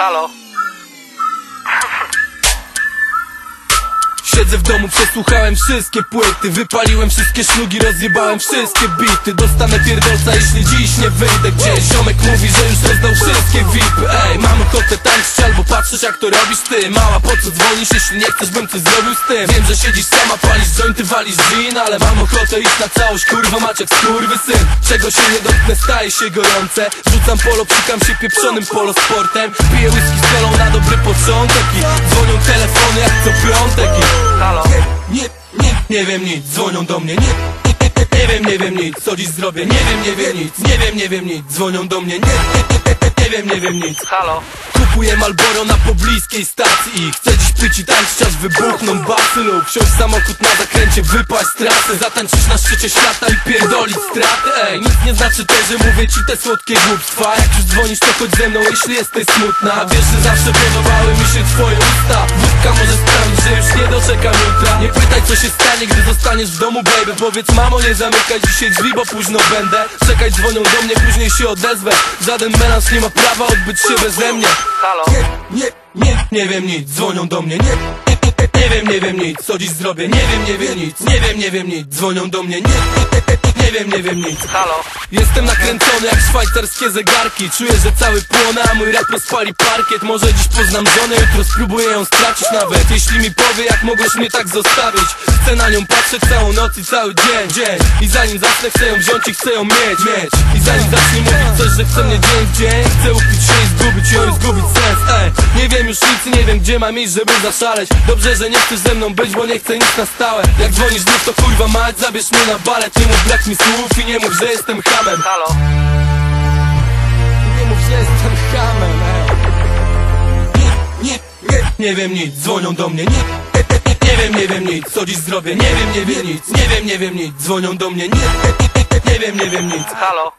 Halo? Siedzę w domu, przesłuchałem wszystkie płyty Wypaliłem wszystkie szlugi, rozjebałem wszystkie bity. Dostanę pierdolca, jeśli dziś nie wyjdę gdzieś. Ziomek mówi, że już rozdał wszystkie VIPy Ej, mam ochotę tańczyć albo jak to robisz ty? Mała, po co dzwonisz, jeśli nie chcesz, bym coś zrobił z tym? Wiem, że siedzisz sama, palisz jointy, walisz gin Ale mam ochotę iść na całość, kurwa skurwy syn. Czego się nie dotknę, staje się gorące. Rzucam polo, psikam się pieprzonym polo sportem Piję whisky z kolą na dobry początek I dzwonią telefony jak co piątek i Halo? nie, nie, nie wiem nic, dzwonią do mnie, nie, nie, nie, nie wiem, nie wiem nic, co dziś zrobię, nie wiem, nie wiem nic, nie wiem, nie wiem nic, dzwonią do mnie, nie, nie, nie, nie wiem, nie wiem nic. Halo? Kupuję Malboro na pobliskiej stacji. Chcę dziś pić i tańczyć aż wybuchną basy lub wsiąść samochód na zakręcie, wypaść z trasy, zatańczyć na szczycie świata i pierdolić straty, ej, nic nie znaczy to, że mówię ci te słodkie głupstwa, jak już dzwonisz to chodź ze mną, jeśli jesteś smutna, wiesz, że zawsze podobały mi się twoje usta, wódka może sprawić, że już nie stanie, gdy zostaniesz w domu, baby, powiedz mamo nie zamykaj dzisiaj drzwi, bo późno będę, czekaj, dzwonią do mnie, później się odezwę, żaden melanż nie ma prawa odbyć się beze mnie, Halo? nie, nie, nie wiem nic, dzwonią do mnie, nie, nie, nie, nie wiem, nie wiem nic, co dziś zrobię, nie wiem, nie wiem nic, nie wiem, nie wiem nic, dzwonią do mnie, nie, nie, nie, nie wiem, nie wiem nic. Halo? Jestem nakręcony jak szwajcarskie zegarki. Czuję, że cały płonę, a mój rap rozpali parkiet. Może dziś poznam żonę, jutro spróbuję ją stracić nawet. Jeśli mi powie, jak mogłeś mnie tak zostawić. Chcę na nią patrzeć całą noc i cały dzień, dzień. I zanim zacznę, chcę ją wziąć i chcę ją mieć, mieć. I zanim zacznie mówić coś, że chce mnie dzień w dzień Chcę upić się i zgubić ją i zgubić Nie wiem już nic nie wiem, gdzie mam iść, żeby zaszaleć. Dobrze, że nie chcesz ze mną być, bo nie chcę nic na stałe. Jak dzwonisz znów, to kurwa mać, zabierz mnie na balet Nie mów brak mi słów i nie mów, że jestem hamem Halo? nie mów, że jestem hamem Nie, nie, nie, nie wiem nic, dzwonią do mnie, nie, nie, wiem, nie wiem nic, co dziś zrobię, nie wiem, nie wiem nic, nie wiem, nie wiem nic, dzwonią do mnie, nie, nie, nie, nie wiem, nie wiem nic. Halo?